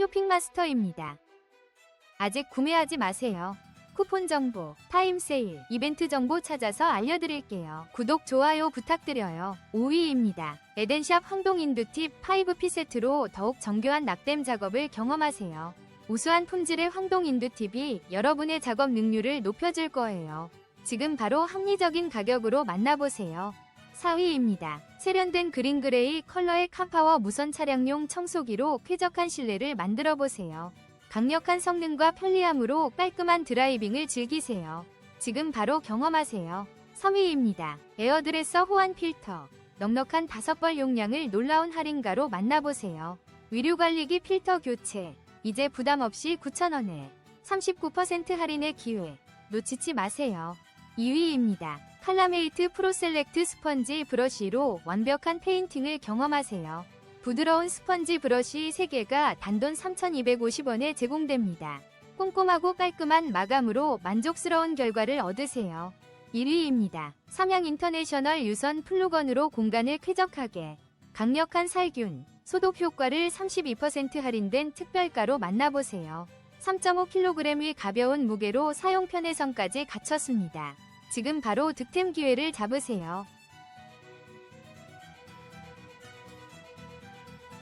쇼핑마스터입니다. 아직 구매하지 마세요. 쿠폰 정보, 타임 세일, 이벤트 정보 찾아서 알려드릴게요. 구독, 좋아요 부탁드려요. 5위입니다. 에덴샵 황동인두팁 5P 세트로 더욱 정교한 낙댐 작업을 경험하세요. 우수한 품질의 황동 인두팁이 여러분의 작업 능률을 높여줄 거예요. 지금 바로 합리적인 가격으로 만나보세요. 4위입니다. 세련된 그린 그레이 컬러의 캄파워 무선 차량용 청소기로 쾌적한 실내를 만들어 보세요. 강력한 성능과 편리함으로 깔끔한 드라이빙을 즐기세요. 지금 바로 경험하세요. 3위입니다. 에어드레서 호환 필터. 넉넉한 5벌 용량을 놀라운 할인가로 만나보세요. 위류 관리기 필터 교체. 이제 부담 없이 9,000원에 39% 할인의 기회. 놓치지 마세요. 2위입니다. 칼라메이트 프로셀렉트 스펀지 브러쉬로 완벽한 페인팅을 경험하세요. 부드러운 스펀지 브러쉬 3개가 단돈 3,250원에 제공됩니다. 꼼꼼하고 깔끔한 마감으로 만족스러운 결과를 얻으세요. 1위입니다. 삼양 인터내셔널 유선 플루건으로 공간을 쾌적하게 강력한 살균, 소독 효과를 32% 할인된 특별가로 만나보세요. 3.5kg의 가벼운 무게로 사용 편의성까지 갖췄습니다. 지금 바로 득템 기회를 잡으세요.